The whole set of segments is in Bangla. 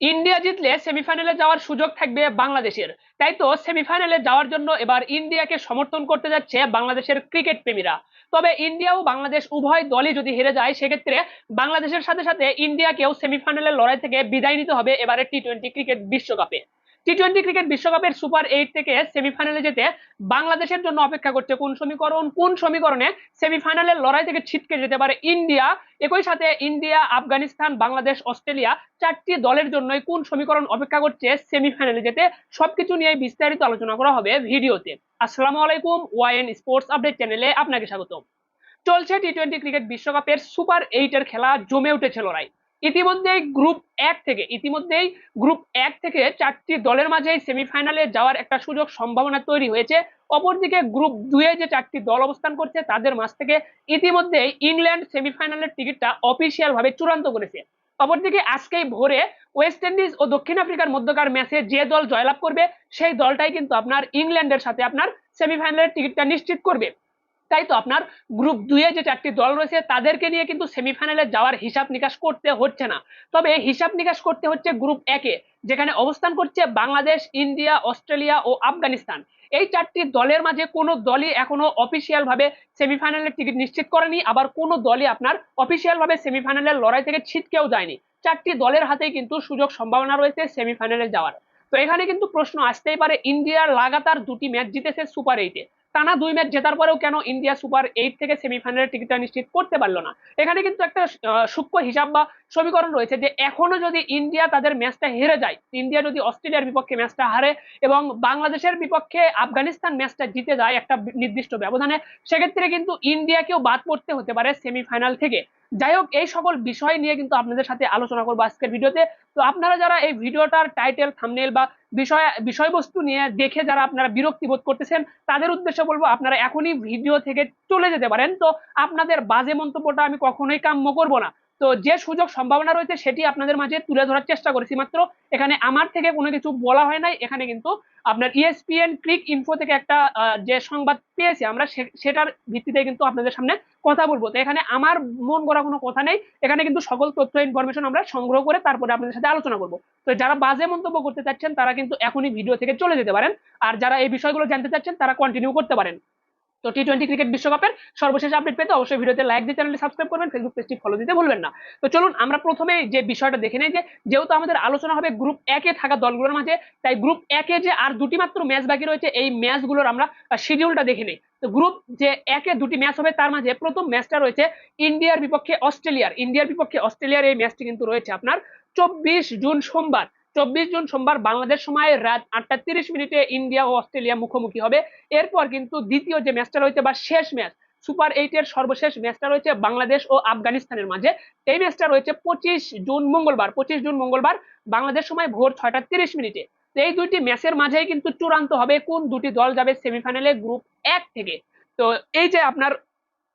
ইন্ডিয়া জিতলে সেমিফাইনালে যাওয়ার সুযোগ থাকবে বাংলাদেশের। তাই তো সেমিফাইনালে যাওয়ার জন্য এবার ইন্ডিয়াকে সমর্থন করতে যাচ্ছে বাংলাদেশের ক্রিকেট প্রেমীরা। তবে ইন্ডিয়া ও বাংলাদেশ উভয় দলই যদি হেরে যায়, সেক্ষেত্রে বাংলাদেশের সাথে সাথে ইন্ডিয়াকেও সেমিফাইনালের লড়াই থেকে বিদায় নিতে হবে এবারে টি টোয়েন্টি ক্রিকেট বিশ্বকাপে। টি টোয়েন্টি ক্রিকেট বিশ্বকাপের সুপার এইট থেকে সেমিফাইনালে যেতে বাংলাদেশের জন্য অপেক্ষা করছে কোন সমীকরণ? কোন সমীকরণে সেমিফাইনালের লড়াই থেকে ছিটকে যেতে পারে ইন্ডিয়া? একই সাথে ইন্ডিয়া, আফগানিস্তান, বাংলাদেশ, অস্ট্রেলিয়া চারটি দলের জন্যই কোন সমীকরণ অপেক্ষা করছে সেমিফাইনালে যেতে? সবকিছু নিয়ে বিস্তারিত আলোচনা করা হবে ভিডিওতে। আসসালামু আলাইকুম ওয়াইএন স্পোর্টস আপডেট চ্যানেলে আপনাকে স্বাগত চলছে টি টোয়েন্টি ক্রিকেট বিশ্বকাপের সুপার এইটের খেলা, জমে উঠেছে লড়াই। ইতিমধ্যেই গ্রুপ এক থেকে, ইতিমধ্যেই গ্রুপ এক থেকে চারটি দলের মাঝে সেমিফাইনালে যাওয়ার একটা সুযোগ সম্ভাবনা তৈরি হয়েছে। অপরদিকে গ্রুপ দুয়ে যে চারটি দল অবস্থান করছে, তাদের মাঝ থেকে ইতিমধ্যেই ইংল্যান্ড সেমিফাইনালের টিকিটটা ভাবে চূড়ান্ত করেছে। অপরদিকে আজকেই ভোরে ওয়েস্ট ইন্ডিজ ও দক্ষিণ আফ্রিকার মধ্যকার ম্যাচে যে দল জয়লাভ করবে, সেই দলটাই কিন্তু আপনার ইংল্যান্ডের সাথে আপনার সেমিফাইনালের টিকিটটা নিশ্চিত করবে। তাই তো আপনার গ্রুপ দুয়ে যে চারটি দল রয়েছে, তাদেরকে নিয়ে কিন্তু সেমিফাইনালে যাওয়ার হিসাব নিকাশ করতে হচ্ছে না। তবে হিসাব নিকাশ করতে হচ্ছে গ্রুপ একে যেখানে অবস্থান করছে বাংলাদেশ, ইন্ডিয়া, অস্ট্রেলিয়া ও আফগানিস্তান। এই চারটি দলের মাঝে কোনো দলই এখনও অফিসিয়াল ভাবে সেমিফাইনালের টিকিট নিশ্চিত করেনি, আবার কোনো দলই আপনার অফিসিয়াল ভাবে সেমিফাইনালের লড়াই থেকে ছিটকেও যায়নি। চারটি দলের হাতেই কিন্তু সুযোগ সম্ভাবনা রয়েছে সেমিফাইনালে যাওয়ার। তো এখানে কিন্তু প্রশ্ন আসতেই পারে ইন্ডিয়ার লাগাতার দুটি ম্যাচ জিতেছে সুপার এইটে টানা দুই ম্যাচ জেতার পরেও কেন ইন্ডিয়া সুপার এইট থেকে সেমিফাইনালের টিকিটটা নিশ্চিত করতে পারল না? এখানে কিন্তু একটা সূক্ষ্ম হিসাব বা সমীকরণ রয়েছে যে এখনও যদি ইন্ডিয়া তাদের ম্যাচটা হেরে যায়, ইন্ডিয়া যদি অস্ট্রেলিয়ার বিপক্ষে ম্যাচটা হারে এবং বাংলাদেশের বিপক্ষে আফগানিস্তান ম্যাচটা জিতে যায় একটা নির্দিষ্ট ব্যবধানে, সেক্ষেত্রে কিন্তু ইন্ডিয়াকেও বাদ পড়তে হতে পারে সেমিফাইনাল থেকে। যাই হোক, এই সকল বিষয় নিয়ে কিন্তু আপনাদের সাথে আলোচনা করব আজকের ভিডিওতে। তো আপনারা যারা এই ভিডিওটার টাইটেল, থামনেল বা বিষয়, বিষয়বস্তু নিয়ে দেখে যারা আপনারা বিরক্তি বোধ করতেছেন, তাদের উদ্দেশ্যে বলব আপনারা এখনই ভিডিও থেকে চলে যেতে পারেন। তো আপনাদের বাজে মন্তব্যটা আমি কখনোই কাম্য করব না। তো যে সুযোগ সম্ভাবনা রয়েছে সেটি আপনাদের মাঝে তুলে ধরার চেষ্টা করেছি। মাত্র এখানে আমার থেকে কোনো কিছু বলা হয় নাই। এখানে কিন্তু আপনার ইএসপিএন ক্লিক ইনফো থেকে একটা যে সংবাদ পেয়েছি আমরা সেটার ভিত্তিতে কিন্তু আপনাদের সামনে কথা বলব। তো এখানে আমার মন করা কোনো কথা নেই। এখানে কিন্তু সকল তথ্য ইনফরমেশন আমরা সংগ্রহ করে তারপরে আপনাদের সাথে আলোচনা করব। তো যারা বাজে মন্তব্য করতে চাচ্ছেন, তারা কিন্তু এখনই ভিডিও থেকে চলে যেতে পারেন। আর যারা এই বিষয়গুলো জানতে চাচ্ছেন, তারা কন্টিনিউ করতে পারেন। তো টি টোয়েন্টি ক্রিকেট বিশ্বকাপের সর্বশেষ আপডেট পেতে অবশ্যই ভিডিওতে লাইক দিয়ে চ্যানেলটি সাবস্ক্রাইব করবেন ফেসবুক পেজটি ফলো দিতে ভুলবেন না। তো চলুন আমরা প্রথমে যে বিষয়টা দেখে নেই যেহেতু আমাদের আলোচনা হবে গ্রুপ একে থাকা দলগুলোর মাঝে, তাই গ্রুপ একে যে আর দুটি মাত্র ম্যাচ বাকি রয়েছে, এই ম্যাচগুলোর আমরা শিডিউলটা দেখে নেই। তো গ্রুপ যে একে দুটি ম্যাচ হবে, তার মাঝে প্রথম ম্যাচটা রয়েছে ইন্ডিয়ার বিপক্ষে অস্ট্রেলিয়ার। ইন্ডিয়ার বিপক্ষে অস্ট্রেলিয়ার এই ম্যাচটি কিন্তু রয়েছে আপনার চব্বিশ জুন সোমবার। চব্বিশ জুন সোমবার বাংলাদেশ সময় রাত আটটা তিরিশ মিনিটে ইন্ডিয়া ও অস্ট্রেলিয়া মুখোমুখি হবে। এরপর কিন্তু দ্বিতীয় যে ম্যাচটা রয়েছে বা শেষ ম্যাচ, সুপার এইটের সর্বশেষ ম্যাচটা রয়েছে বাংলাদেশ ও আফগানিস্তানের মাঝে। এই ম্যাচটা রয়েছে পঁচিশ জুন মঙ্গলবার, পঁচিশ জুন মঙ্গলবার বাংলাদেশ সময় ভোর ছয়টা তিরিশ মিনিটে। এই দুইটি ম্যাচের মাঝেই কিন্তু চূড়ান্ত হবে কোন দুটি দল যাবে সেমিফাইনালে গ্রুপ এক থেকে। তো এই যে আপনার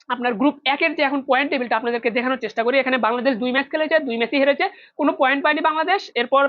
আপনার গ্রুপ একের যে এখন পয়েন্ট টেবিলটা আপনাদেরকে দেখানোর চেষ্টা করি, এখানে বাংলাদেশ দুই ম্যাচ খেলেছে, দুই ম্যাচই হেরেছে, কোনো পয়েন্ট পায়নি বাংলাদেশ। এরপর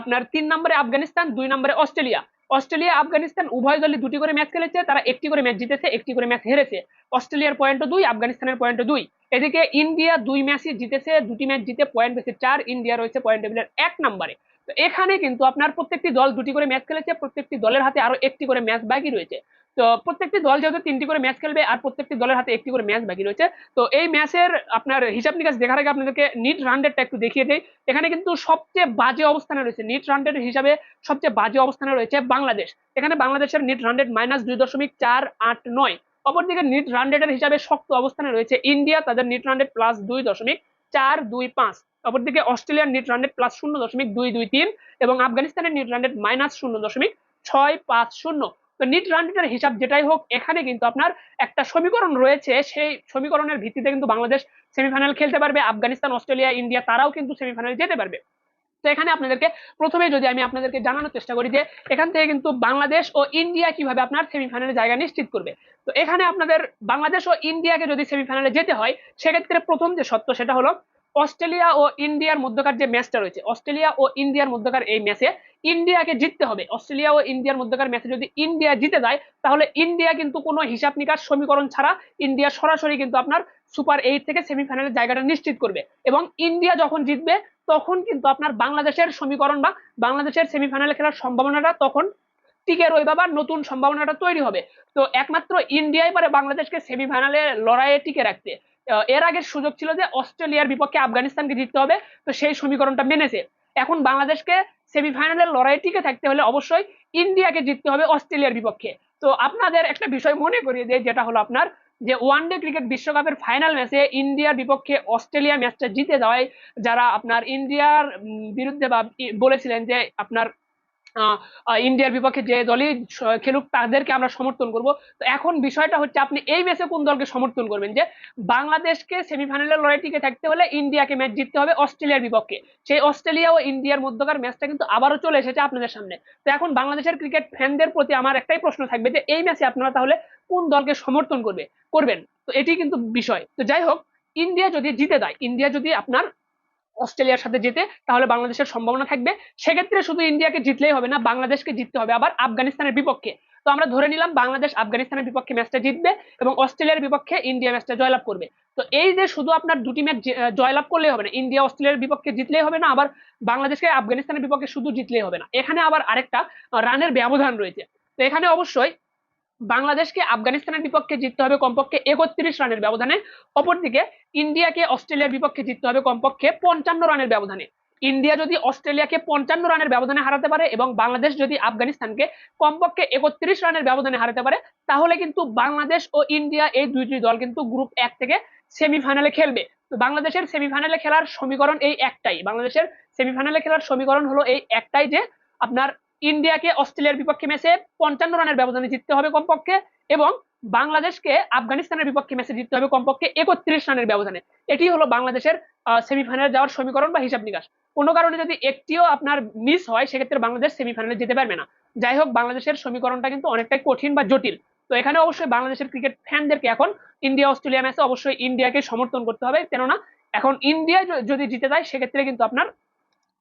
আপনার তিন নম্বরে আফগানিস্তান, দুই নম্বরে অস্ট্রেলিয়া। অস্ট্রেলিয়া, আফগানিস্তান উভয় দলই দুটি করে ম্যাচ খেলেছে, তারা একটি করে ম্যাচ জিতেছে, একটি করে ম্যাচ হেরেছে। অস্ট্রেলিয়ার পয়েন্টও দুই, আফগানিস্তানের পয়েন্টও দুই। এদিকে ইন্ডিয়া দুই ম্যাচই জিতেছে, দুটি ম্যাচ জিতে পয়েন্ট পেয়েছে চার, ইন্ডিয়া রয়েছে পয়েন্ট টেবিলের এক নম্বরে। তো এখানে কিন্তু আপনার প্রত্যেকটি দল দুটি করে ম্যাচ খেলেছে, প্রত্যেকটি দলের হাতে আরও একটি করে ম্যাচ বাকি রয়েছে। তো প্রত্যেকটি দল যেহেতু তিনটি করে ম্যাচ খেলবে আর প্রত্যেকটি দলের হাতে একটি করে ম্যাচ বাকি রয়েছে, তো এই ম্যাচের আপনার হিসাব নিকাশ দেখার আগে আপনাদেরকে নিট রানডেটটা একটু দেখিয়ে দেয় এখানে কিন্তু সবচেয়ে বাজে অবস্থানে রয়েছে নিট রানডেট হিসাবে সবচেয়ে বাজে অবস্থানে রয়েছে বাংলাদেশ। এখানে বাংলাদেশের নিট রানডেট মাইনাস দুই দশমিক চার আট নয়। অপরদিকে নিট রানডেটের হিসাবে শক্ত অবস্থানে রয়েছে ইন্ডিয়া, তাদের নিট রানডেট প্লাস দুই দশমিক চার দুই পাঁচ। অপরদিকে অস্ট্রেলিয়ার নিট রানডেট প্লাস শূন্য দশমিক দুই দুই তিন এবং আফগানিস্তানের নিট রানডেট মাইনাস শূন্য দশমিক ছয় পাঁচ শূন্য। তো নিট রান রেটের হিসাব যেটাই হোক, এখানে কিন্তু আপনার একটা সমীকরণ রয়েছে। সেই সমীকরণের ভিত্তিতে কিন্তু বাংলাদেশ সেমিফাইনাল খেলতে পারবে। আফগানিস্তান, অস্ট্রেলিয়া, ইন্ডিয়া তারাও কিন্তু সেমিফাইনাল যেতে পারবে। তো এখানে আপনাদেরকে প্রথমে যদি আমি আপনাদেরকে জানানোর চেষ্টা করি যে এখান থেকে কিন্তু বাংলাদেশ ও ইন্ডিয়া কীভাবে আপনার সেমিফাইনালে জায়গা নিশ্চিত করবে। তো এখানে আপনাদের বাংলাদেশ ও ইন্ডিয়াকে যদি সেমিফাইনালে যেতে হয়, সেক্ষেত্রে প্রথম যে সত্য সেটা হলো অস্ট্রেলিয়া ও ইন্ডিয়ার মধ্যকার যে ম্যাচটা রয়েছে, অস্ট্রেলিয়া ও ইন্ডিয়ার মধ্যকার এই ম্যাচে ইন্ডিয়াকে জিততে হবে। অস্ট্রেলিয়া ও ইন্ডিয়ার মধ্যকার ম্যাচে যদি ইন্ডিয়া জিতে যায়, তাহলে ইন্ডিয়া কিন্তু কোনো হিসাব নিকাশ সমীকরণ ছাড়া ইন্ডিয়া সরাসরি কিন্তু আপনার সুপার এইট থেকে সেমিফাইনালের জায়গাটা নিশ্চিত করবে। এবং ইন্ডিয়া যখন জিতবে, তখন কিন্তু আপনার বাংলাদেশের সমীকরণ বা বাংলাদেশের সেমিফাইনালে খেলার সম্ভাবনাটা তখন টিকে রইবে বা নতুন সম্ভাবনাটা তৈরি হবে। তো একমাত্র ইন্ডিয়াই পারে বাংলাদেশকে সেমিফাইনালে লড়াইয়ে টিকে রাখতে। এর আগের সুযোগ ছিল যে অস্ট্রেলিয়ার বিপক্ষে আফগানিস্তানকে জিততে হবে, তো সেই সমীকরণটা মেনেছে। এখন বাংলাদেশকে সেমিফাইনালের লড়াইয়ে টিকে থাকতে হলে অবশ্যই ইন্ডিয়াকে জিততে হবে অস্ট্রেলিয়ার বিপক্ষে। তো আপনাদের একটা বিষয় মনে করিয়ে দেয় যেটা হলো আপনার যে ওয়ান ডে ক্রিকেট বিশ্বকাপের ফাইনাল ম্যাচে ইন্ডিয়ার বিপক্ষে অস্ট্রেলিয়া ম্যাচটা জিতে যাওয়ায় যারা আপনার ইন্ডিয়ার বিরুদ্ধে বা বলেছিলেন যে আপনার ইন্ডিয়ার বিপক্ষে যে দলই খেলুক, তাদেরকে আমরা সমর্থন করব। তো এখন বিষয়টা হচ্ছে, আপনি এই ম্যাচে কোন দলকে সমর্থন করবেন? যে বাংলাদেশকে সেমিফাইনালের লড়াই টিকে থাকতে হলে ইন্ডিয়াকে ম্যাচ জিততে হবে অস্ট্রেলিয়ার বিপক্ষে। সেই অস্ট্রেলিয়া ও ইন্ডিয়ার মধ্যকার ম্যাচটা কিন্তু আবারও চলে এসেছে আপনাদের সামনে। তো এখন বাংলাদেশের ক্রিকেট ফ্যানদের প্রতি আমার একটাই প্রশ্ন থাকবে যে, এই ম্যাচে আপনারা তাহলে কোন দলকে সমর্থন করবে, করবেন? তো এটি কিন্তু বিষয়। তো যাই হোক, ইন্ডিয়া যদি জিতে দেয়, ইন্ডিয়া যদি আপনার অস্ট্রেলিয়ার সাথে জিতে তাহলে বাংলাদেশের সম্ভাবনা থাকবে। সেক্ষেত্রে শুধু ইন্ডিয়াকে জিতলেই হবে না, বাংলাদেশকে জিততে হবে। আবার আফগানিস্তানের বিপক্ষে। তো আমরা ধরে নিলাম বাংলাদেশ আফগানিস্তানের বিপক্ষে ম্যাচটা জিতবে এবং অস্ট্রেলিয়ার বিপক্ষে ইন্ডিয়া ম্যাচটা জয়লাভ করবে। তো এই যে শুধু আপনার দুটি ম্যাচ জয়লাভ করলেই হবে না, ইন্ডিয়া অস্ট্রেলিয়ার বিপক্ষে জিতলেই হবে না, আবার বাংলাদেশকে আফগানিস্তানের বিপক্ষে শুধু জিতলেই হবে না। এখানে আবার আরেকটা রানের ব্যবধান রয়েছে। তো এখানে অবশ্যই বাংলাদেশকে আফগানিস্তানের বিপক্ষে জিততে হবে কমপক্ষে একত্রিশ রানের ব্যবধানে। অপরদিকে ইন্ডিয়াকে অস্ট্রেলিয়ার বিপক্ষে জিততে হবে কমপক্ষে পঞ্চান্ন রানের ব্যবধানে। ইন্ডিয়া যদি অস্ট্রেলিয়াকে পঞ্চান্ন রানের ব্যবধানে হারাতে পারে এবং বাংলাদেশ যদি আফগানিস্তানকে কমপক্ষে একত্রিশ রানের ব্যবধানে হারাতে পারে, তাহলে কিন্তু বাংলাদেশ ও ইন্ডিয়া এই দুইটি দল কিন্তু গ্রুপ এক থেকে সেমিফাইনালে খেলবে। তো বাংলাদেশের সেমিফাইনালে খেলার সমীকরণ এই একটাই। বাংলাদেশের সেমিফাইনালে খেলার সমীকরণ হলো এই একটাই যে আপনার ইন্ডিয়াকে অস্ট্রেলিয়ার বিপক্ষে ম্যাচে পঞ্চান্ন রানের ব্যবধানে জিততে হবে কমপক্ষে এবং বাংলাদেশকে আফগানিস্তানের বিপক্ষে ম্যাচে জিততে হবে কমপক্ষে একত্রিশ রানের ব্যবধানে। এটি হলো বাংলাদেশের সেমিফাইনালে যাওয়ার সমীকরণ বা হিসাব নিকাশ। কোনো কারণে যদি একটিও আপনার মিস হয়, সেক্ষেত্রে বাংলাদেশ সেমিফাইনালে যেতে পারবে না। যাই হোক, বাংলাদেশের সমীকরণটা কিন্তু অনেকটাই কঠিন বা জটিল। তো এখানে অবশ্যই বাংলাদেশের ক্রিকেট ফ্যানদেরকে এখন ইন্ডিয়া অস্ট্রেলিয়া ম্যাচে অবশ্যই ইন্ডিয়াকে সমর্থন করতে হবে। কেননা, এখন ইন্ডিয়া যদি জিতে যায়, সেক্ষেত্রে কিন্তু আপনার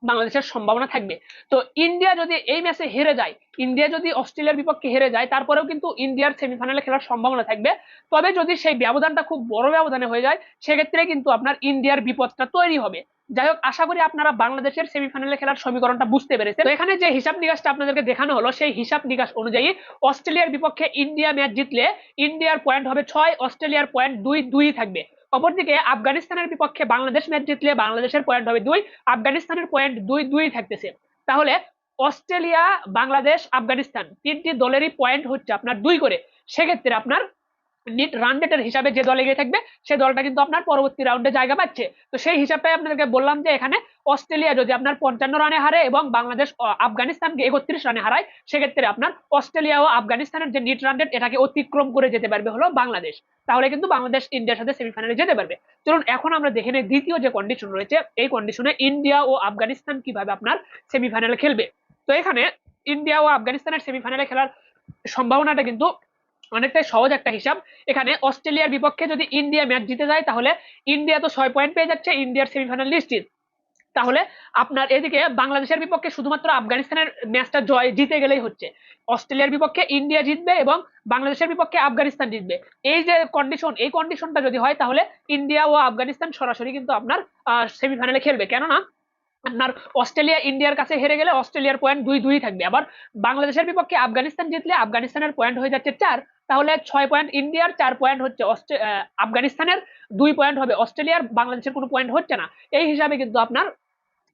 বাংলাদেশের সম্ভাবনা থাকবে। তো ইন্ডিয়া যদি এই ম্যাচে হেরে যায়, ইন্ডিয়া যদি অস্ট্রেলিয়ার বিপক্ষে হেরে যায়, তারপরেও কিন্তু ইন্ডিয়ার সেমিফাইনালে খেলার সম্ভাবনা থাকবে। তবে যদি সেই ব্যবধানটা খুব বড় ব্যবধানে হয়ে যায়, সেক্ষেত্রে কিন্তু আপনার ইন্ডিয়ার বিপদটা তৈরি হবে। যাই হোক, আশা করি আপনারা বাংলাদেশের সেমিফাইনালে খেলার সমীকরণটা বুঝতে পেরেছেন। তো এখানে যে হিসাব নিকাশটা আপনাদেরকে দেখানো হলো, সেই হিসাব নিকাশ অনুযায়ী অস্ট্রেলিয়ার বিপক্ষে ইন্ডিয়া ম্যাচ জিতলে ইন্ডিয়ার পয়েন্ট হবে ছয়, অস্ট্রেলিয়ার পয়েন্ট দুই দুই থাকবে। অপরদিকে আফগানিস্তানের বিপক্ষে বাংলাদেশ ম্যাচ জিতলে বাংলাদেশের পয়েন্ট হবে দুই, আফগানিস্তানের পয়েন্ট দুই দুই থাকতেছে। তাহলে অস্ট্রেলিয়া, বাংলাদেশ, আফগানিস্তান তিনটি দলেরই পয়েন্ট হচ্ছে আপনার দুই করে। সেক্ষেত্রে আপনার নিট রান রেটের হিসাবে যে দল এগিয়ে থাকবে, সে দলটা কিন্তু আপনার পরবর্তী রাউন্ডে জায়গা পাচ্ছে। তো সেই হিসাবটাই আপনাদেরকে বললাম যে এখানে অস্ট্রেলিয়া যদি আপনার পঞ্চান্ন রানে হারে এবং বাংলাদেশ আফগানিস্তানকে একত্রিশ রানে হারায়, সেক্ষেত্রে আপনার অস্ট্রেলিয়া ও আফগানিস্তানের যে নিট রান রেট এটাকে অতিক্রম করে যেতে পারবে হলো বাংলাদেশ। তাহলে কিন্তু বাংলাদেশ ইন্ডিয়ার সাথে সেমিফাইনালে যেতে পারবে। চলুন, এখন আমরা দেখে নিই দ্বিতীয় যে কন্ডিশন রয়েছে, এই কন্ডিশনে ইন্ডিয়া ও আফগানিস্তান কীভাবে আপনার সেমিফাইনালে খেলবে। তো এখানে ইন্ডিয়া ও আফগানিস্তানের সেমিফাইনালে খেলার সম্ভাবনাটা কিন্তু অনেকটাই সহজ একটা হিসাব। এখানে অস্ট্রেলিয়ার বিপক্ষে যদি ইন্ডিয়া ম্যাচ জিতে যায়, তাহলে ইন্ডিয়া তো ছয় পয়েন্ট পেয়ে যাচ্ছে ইন্ডিয়ার সেমিফাইনাল নিশ্চিত তাহলে আপনার এদিকে বাংলাদেশের বিপক্ষে শুধুমাত্র আফগানিস্তানের ম্যাচটা জয় জিতে গেলেই হচ্ছে। অস্ট্রেলিয়ার বিপক্ষে ইন্ডিয়া জিতবে এবং বাংলাদেশের বিপক্ষে আফগানিস্তান জিতবে। এই যে কন্ডিশন এই কন্ডিশনটা যদি হয়, তাহলে ইন্ডিয়া ও আফগানিস্তান সরাসরি কিন্তু আপনার সেমিফাইনালে খেলবে। কেননা আপনার অস্ট্রেলিয়া, ইন্ডিয়ার কাছে হেরে গেলে অস্ট্রেলিয়ার পয়েন্ট দুই দুই থাকবে। আবার বাংলাদেশের বিপক্ষে আফগানিস্তান জিতলে আফগানিস্তানের পয়েন্ট হয়ে যাচ্ছে চার, তাহলে ছয় পয়েন্ট ইন্ডিয়ার, চার পয়েন্ট হচ্ছে আফগানিস্তানের, দুই পয়েন্ট হবে অস্ট্রেলিয়ার, বাংলাদেশের কোনো পয়েন্ট হচ্ছে না। এই হিসাবে কিন্তু আপনার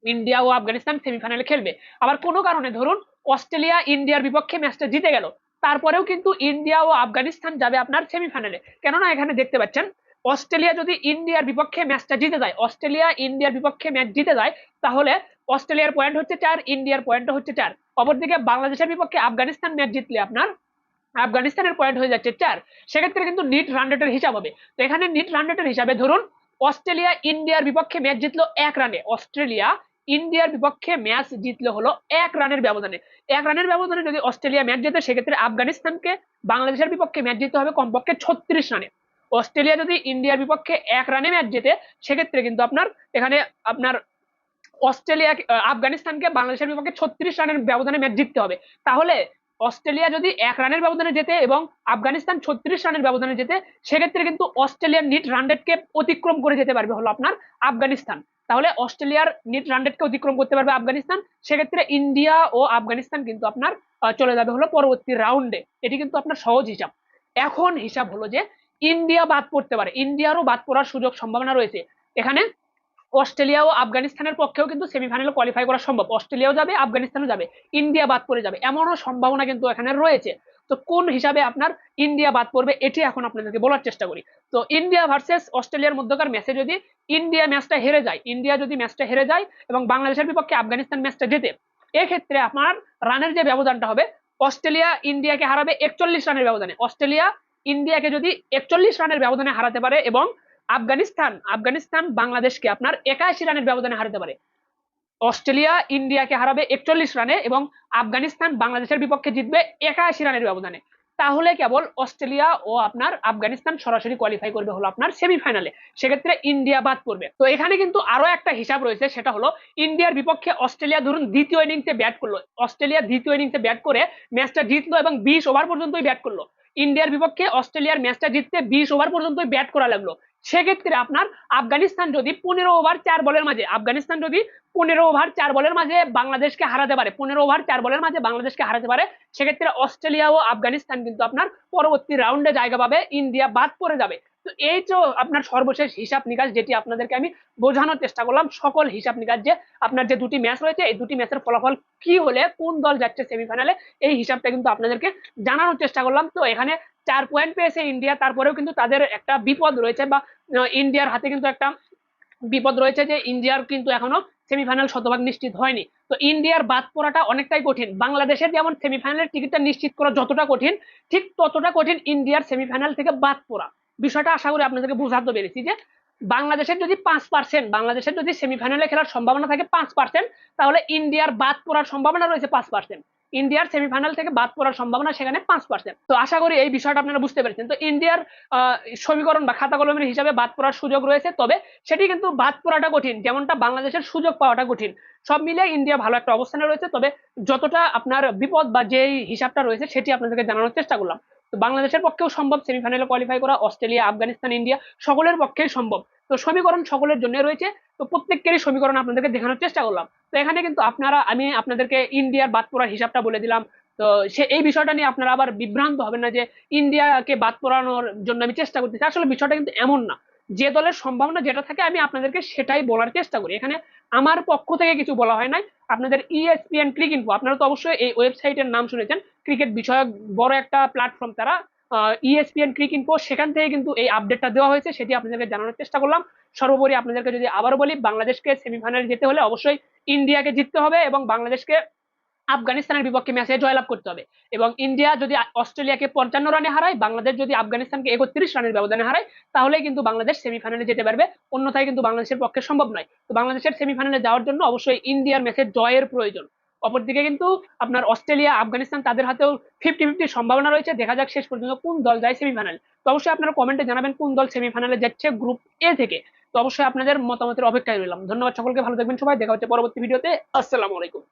ইন্ডিয়া ও আফগানিস্তান সেমিফাইনালে খেলবে। আবার কোনো কারণে ধরুন অস্ট্রেলিয়া, ইন্ডিয়ার বিপক্ষে ম্যাচটা জিতে গেল, তারপরেও কিন্তু ইন্ডিয়া ও আফগানিস্তান যাবে আপনার সেমিফাইনালে কেননা এখানে দেখতে পাচ্ছেন অস্ট্রেলিয়া যদি ইন্ডিয়ার বিপক্ষে ম্যাচটা জিতে যায়, অস্ট্রেলিয়া ইন্ডিয়ার বিপক্ষে ম্যাচ জিতে যায়, তাহলে অস্ট্রেলিয়ার পয়েন্ট হচ্ছে চার, ইন্ডিয়ার পয়েন্ট হচ্ছে চার। অপরদিকে বাংলাদেশের বিপক্ষে আফগানিস্তান ম্যাচ জিতলে আপনার, আফগানিস্তানের পয়েন্ট হয়ে যাচ্ছে চার। সেক্ষেত্রে কিন্তু নিট রান হিসাব হবে। তো এখানে নিট রান হিসাবে ধরুন, অস্ট্রেলিয়া ইন্ডিয়ার বিপক্ষে ম্যাচ জিতলো এক রানে অস্ট্রেলিয়া ইন্ডিয়ার বিপক্ষে ম্যাচ জিতলো হলো এক রানের ব্যবধানে। এক রানের ব্যবধানে যদি অস্ট্রেলিয়া ম্যাচ জেতে, সেক্ষেত্রে আফগানিস্তানকে বাংলাদেশের বিপক্ষে ম্যাচ জিততে হবে কমপক্ষে ছত্রিশ রানে অস্ট্রেলিয়া যদি ইন্ডিয়ার বিপক্ষে এক রানে ম্যাচ জেতে, সেক্ষেত্রে কিন্তু আপনার এখানে আপনার অস্ট্রেলিয়া আফগানিস্তানকে বাংলাদেশের বিপক্ষে ছত্রিশ রানের ব্যবধানে ম্যাচ জিততে হবে। তাহলে অস্ট্রেলিয়া যদি এক রানের ব্যবধানে যেতে এবং আফগানিস্তান ছত্রিশ রানের ব্যবধানে যেতে সেক্ষেত্রে কিন্তু অস্ট্রেলিয়ার নিট রানডেটকে অতিক্রম করে যেতে পারবে হলো আপনার আফগানিস্তান। তাহলে অস্ট্রেলিয়ার নিট রানডেটকে অতিক্রম করতে পারবে আফগানিস্তান, সেক্ষেত্রে ইন্ডিয়া ও আফগানিস্তান কিন্তু আপনার চলে যাবে হলো পরবর্তী রাউন্ডে এটি কিন্তু আপনার সহজ হিসাব। এখন হিসাব হলো যে ইন্ডিয়া বাদ পড়তে পারে। ইন্ডিয়ারও বাদ পড়ার সুযোগ সম্ভাবনা রয়েছে। এখানে অস্ট্রেলিয়া ও আফগানিস্তানের পক্ষেও কিন্তু সেমিফাইনালে কোয়ালিফাই করা সম্ভব। অস্ট্রেলিয়াও যাবে, আফগানিস্তানও যাবে, ইন্ডিয়া বাদ পড়ে যাবে। এমনও সম্ভাবনা কিন্তু এখানে রয়েছে। তো কোন হিসাবে আপনার ইন্ডিয়া বাদ পড়বে, এটি এখন আপনাদেরকে বলার চেষ্টা করি। তো ইন্ডিয়া ভার্সেস অস্ট্রেলিয়ার মধ্যকার ম্যাচে যদি ইন্ডিয়া ম্যাচটা হেরে যায়, ইন্ডিয়া যদি ম্যাচটা হেরে যায় এবং বাংলাদেশের বিপক্ষে আফগানিস্তান ম্যাচটা জেতে, এক্ষেত্রে আপনার রানের যে ব্যবধানটা হবে, অস্ট্রেলিয়া ইন্ডিয়াকে হারাবে একচল্লিশ রানের ব্যবধানে। অস্ট্রেলিয়া ইন্ডিয়াকে যদি একচল্লিশ রানের ব্যবধানে হারাতে পারে এবং আফগানিস্তান আফগানিস্তান বাংলাদেশকে আপনার একাশি রানের ব্যবধানে হারাতে পারে। অস্ট্রেলিয়া ইন্ডিয়াকে হারাবে একচল্লিশ রানে এবং আফগানিস্তান বাংলাদেশের বিপক্ষে জিতবে একাশি রানের ব্যবধানে। তাহলে কেবল অস্ট্রেলিয়া ও আপনার আফগানিস্তান সরাসরি কোয়ালিফাই করবে হলো আপনার সেমিফাইনালে সেক্ষেত্রে ইন্ডিয়া বাদ পড়বে। তো এখানে কিন্তু আরও একটা হিসাব রয়েছে, সেটা হলো ইন্ডিয়ার বিপক্ষে অস্ট্রেলিয়া ধরুন দ্বিতীয় ইনিংসে ব্যাট করল। অস্ট্রেলিয়া দ্বিতীয় ইনিংসে ব্যাট করে ম্যাচটা জিতলো এবং বিশ ওভার পর্যন্তই ব্যাট করল। ইন্ডিয়ার বিপক্ষে অস্ট্রেলিয়ার ম্যাচটা জিততে বিশ ওভার পর্যন্ত ব্যাট করা লাগল। সেক্ষেত্রে আপনার আফগানিস্তান যদি পনেরো ওভার চার বলের মাঝে, আফগানিস্তান যদি পনেরো ওভার চার বলের মাঝে বাংলাদেশকে হারাতে পারে, পনেরো ওভার চার বলের মাঝে বাংলাদেশকে হারাতে পারে, সেক্ষেত্রে অস্ট্রেলিয়া ও আফগানিস্তান কিন্তু আপনার পরবর্তী রাউন্ডে জায়গা পাবে, ইন্ডিয়া বাদ পড়ে যাবে। তো এই তো আপনার সর্বশেষ হিসাব নিকাশ যেটি আপনাদেরকে আমি বোঝানোর চেষ্টা করলাম। সকল হিসাব নিকাশ যে আপনার যে দুটি ম্যাচ রয়েছে, এই দুটি ম্যাচের ফলাফল কি হলে, কোন দল যাচ্ছে সেমিফাইনালে এই হিসাবটা কিন্তু আপনাদেরকে জানানোর চেষ্টা করলাম। তো এখানে চার পয়েন্ট পেয়েছে ইন্ডিয়া তারপরেও কিন্তু তাদের একটা বিপদ রয়েছে বা ইন্ডিয়ার হাতে কিন্তু একটা বিপদ রয়েছে যে ইন্ডিয়ার কিন্তু এখনও সেমিফাইনাল শতভাগ নিশ্চিত হয়নি। তো ইন্ডিয়ার বাদ পড়াটা অনেকটাই কঠিন। বাংলাদেশের যেমন সেমিফাইনালের টিকিটটা নিশ্চিত করা যতটা কঠিন, ঠিক ততটা কঠিন ইন্ডিয়ার সেমিফাইনাল থেকে বাদ পড়া। বিষয়টা আশা করি আপনাদেরকে বোঝাতে পেরেছি যে বাংলাদেশের যদি পাঁচ পার্সেন্ট বাংলাদেশের যদি সেমিফাইনালে খেলার সম্ভাবনা থাকে পাঁচ পার্সেন্ট তাহলে ইন্ডিয়ার বাদ পড়ার সম্ভাবনা রয়েছে পাঁচ পার্সেন্ট ইন্ডিয়ার সেমিফাইনাল থেকে বাদ পড়ার সম্ভাবনা সেখানে পাঁচ পার্সেন্ট তো আশা করি এই বিষয়টা আপনারা বুঝতে পেরেছেন। তো ইন্ডিয়ার সমীকরণ বা খাতা কলমের হিসাবে বাদ পড়ার সুযোগ রয়েছে, তবে সেটি কিন্তু বাদ পড়াটা কঠিন, যেমনটা বাংলাদেশের সুযোগ পাওয়াটা কঠিন। সব মিলিয়ে ইন্ডিয়া ভালো একটা অবস্থানে রয়েছে, তবে যতটা আপনার বিপদ বা যেই হিসাবটা রয়েছে, সেটি আপনাদেরকে জানানোর চেষ্টা করলাম। তো বাংলাদেশের পক্ষেও সম্ভব সেমিফাইনালে কোয়ালিফাই করা, অস্ট্রেলিয়া, আফগানিস্তান, ইন্ডিয়া, সকলের পক্ষেই সম্ভব। তো সমীকরণ সকলের জন্য রয়েছে। তো প্রত্যেকেরই সমীকরণ আপনাদেরকে দেখানোর চেষ্টা করলাম। তো এখানে কিন্তু আপনারা, আমি আপনাদেরকে ইন্ডিয়ার বাদ পড়ার হিসাবটা বলে দিলাম। তো সে, এই বিষয়টা নিয়ে আপনারা আবার বিভ্রান্ত হবেন না যে ইন্ডিয়াকে বাদ পড়ানোর জন্য আমি চেষ্টা করতেছি। আসলে বিষয়টা কিন্তু এমন না। যে দলের সম্ভাবনা যেটা থাকে, আমি আপনাদেরকে সেটাই বলার চেষ্টা করি। এখানে আমার পক্ষ থেকে কিছু বলা হয় নাই। আপনাদের ইএসপিএন ক্লিক ইনফো আপনারা তো অবশ্যই এই ওয়েবসাইটের নাম শুনেছেন। ক্রিকেট বিষয়ক বড় একটা প্ল্যাটফর্ম তারা। ইএসপিএন ক্রিক ইনফো সেখান থেকে কিন্তু এই আপডেটটা দেওয়া হয়েছে, সেটি আপনাদেরকে জানানোর চেষ্টা করলাম। সর্বোপরি আপনাদেরকে যদি আবারও বলি, বাংলাদেশকে সেমিফাইনালে যেতে হলে অবশ্যই ইন্ডিয়াকে জিততে হবে এবং বাংলাদেশকে আফগানিস্তানের বিপক্ষে ম্যাচে জয়লাভ করতে হবে। এবং ইন্ডিয়া যদি অস্ট্রেলিয়াকে পঞ্চান্ন রানে হারায়, বাংলাদেশ যদি আফগানিস্তানকে একত্রিশ রানের ব্যবধানে হারায় তাহলে কিন্তু বাংলাদেশ সেমিফাইনালে যেতে পারবে। অন্যথায় কিন্তু বাংলাদেশের পক্ষে সম্ভব নয়। তো বাংলাদেশের সেমিফাইনালে যাওয়ার জন্য অবশ্যই ইন্ডিয়ার ম্যাচে জয়ের প্রয়োজন। অপরদিকে কিন্তু আপনার অস্ট্রেলিয়া, আফগানিস্তান তাদের হাতেও ফিফটি ফিফটি সম্ভাবনা রয়েছে। দেখা যাক শেষ পর্যন্ত কোন দল যায় সেমিফাইনাল তো অবশ্যই আপনারা কমেন্টে জানাবেন কোন দল সেমিফাইনালে যাচ্ছে গ্রুপ এ থেকে। তো অবশ্যই আপনাদের মতামতের অপেক্ষায় রইলাম। ধন্যবাদ সকলকে। ভালো থাকবেন সবাই। দেখা হচ্ছে পরবর্তী ভিডিওতে। আসসালামু আলাইকুম।